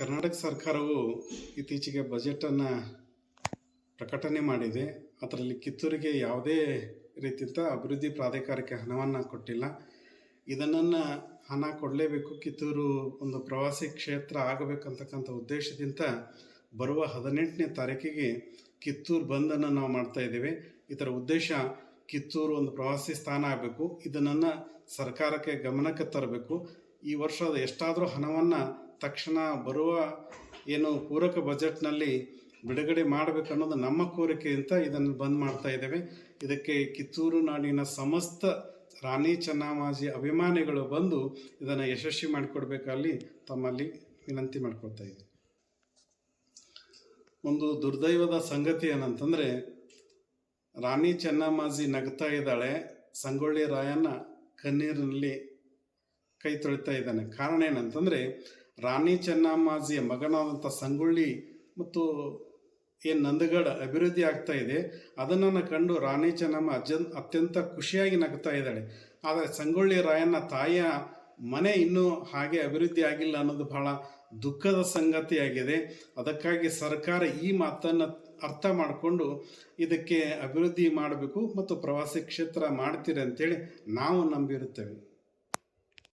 ಕರ್ನಾಟಕ ಸರ್ಕಾರವು ಇತ್ತೀಚೆಗೆ ಬಜೆಟನ್ನು ಪ್ರಕಟಣೆ ಮಾಡಿದೆ. ಅದರಲ್ಲಿ ಕಿತ್ತೂರಿಗೆ ಯಾವುದೇ ರೀತಿಯಿಂದ ಅಭಿವೃದ್ಧಿ ಪ್ರಾಧಿಕಾರಕ್ಕೆ ಹಣವನ್ನು ಕೊಟ್ಟಿಲ್ಲ. ಇದನ್ನು ಹಣ ಕೊಡಲೇಬೇಕು, ಕಿತ್ತೂರು ಒಂದು ಪ್ರವಾಸಿ ಕ್ಷೇತ್ರ ಆಗಬೇಕಂತಕ್ಕಂಥ ಉದ್ದೇಶದಿಂದ ಬರುವ ಹದಿನೆಂಟನೇ ತಾರೀಕಿಗೆ ಕಿತ್ತೂರು ಬಂದನ್ನು ನಾವು ಮಾಡ್ತಾ ಇದ್ದೇವೆ. ಇದರ ಉದ್ದೇಶ ಕಿತ್ತೂರು ಒಂದು ಪ್ರವಾಸಿ ಸ್ಥಾನ ಆಗಬೇಕು. ಇದನ್ನು ಸರ್ಕಾರಕ್ಕೆ ಗಮನಕ್ಕೆ ತರಬೇಕು. ಈ ವರ್ಷದ ಎಷ್ಟಾದರೂ ಹಣವನ್ನು ತಕ್ಷಣ ಬರುವ ಏನು ಪೂರಕ ಬಜೆಟ್ನಲ್ಲಿ ಬಿಡುಗಡೆ ಮಾಡಬೇಕು ಅನ್ನೋದು ನಮ್ಮ ಕೋರಿಕೆಯಿಂದ ಇದನ್ನು ಬಂದ್ ಮಾಡ್ತಾ ಇದ್ದೇವೆ. ಇದಕ್ಕೆ ಕಿತ್ತೂರು ನಾಡಿನ ಸಮಸ್ತ ರಾಣಿ ಚೆನ್ನಮ್ಮಾಜಿ ಅಭಿಮಾನಿಗಳು ಬಂದು ಇದನ್ನು ಯಶಸ್ವಿ ಮಾಡಿಕೊಡ್ಬೇಕಲ್ಲಿ ತಮ್ಮಲ್ಲಿ ವಿನಂತಿ ಮಾಡ್ಕೊಳ್ತಾ ಇದ್ದೀವಿ ಒಂದು ದುರ್ದೈವದ ಸಂಗತಿ ಏನಂತಂದರೆ, ರಾಣಿ ಚೆನ್ನಮ್ಮಾಜಿ ನಗ್ತಾ ಇದ್ದಾಳೆ, ಸಂಗೊಳ್ಳಿ ರಾಯಣ್ಣ ಕಣ್ಣೀರಿನಲ್ಲಿ ಕೈ ತೊಳಿತಾ ಇದ್ದಾನೆ. ಕಾರಣ ಏನಂತಂದರೆ ರಾಣಿ ಚೆನ್ನಮ್ಮಾಜಿಯ ಮಗನಾದಂಥ ಸಂಗೊಳ್ಳಿ ಮತ್ತು ಏನು ನಂದಗಡ ಅಭಿವೃದ್ಧಿ ಆಗ್ತಾ ಇದೆ, ಅದನ್ನು ಕಂಡು ರಾಣಿ ಚೆನ್ನಮ್ಮ ಅಜ್ಜನ್ ಅತ್ಯಂತ ಖುಷಿಯಾಗಿ ನಗ್ತಾ ಇದ್ದಾಳೆ. ಆದರೆ ಸಂಗೊಳ್ಳಿ ರಾಯಣ್ಣ ತಾಯಿಯ ಮನೆ ಇನ್ನೂ ಹಾಗೆ ಅಭಿವೃದ್ಧಿ ಆಗಿಲ್ಲ ಅನ್ನೋದು ಬಹಳ ದುಃಖದ ಸಂಗತಿಯಾಗಿದೆ. ಅದಕ್ಕಾಗಿ ಸರ್ಕಾರ ಈ ಮಾತನ್ನು ಅರ್ಥ ಮಾಡಿಕೊಂಡು ಇದಕ್ಕೆ ಅಭಿವೃದ್ಧಿ ಮಾಡಬೇಕು ಮತ್ತು ಪ್ರವಾಸಿ ಕ್ಷೇತ್ರ ಮಾಡ್ತೀರಿ ಅಂತೇಳಿ ನಾವು ನಂಬಿರುತ್ತೇವೆ.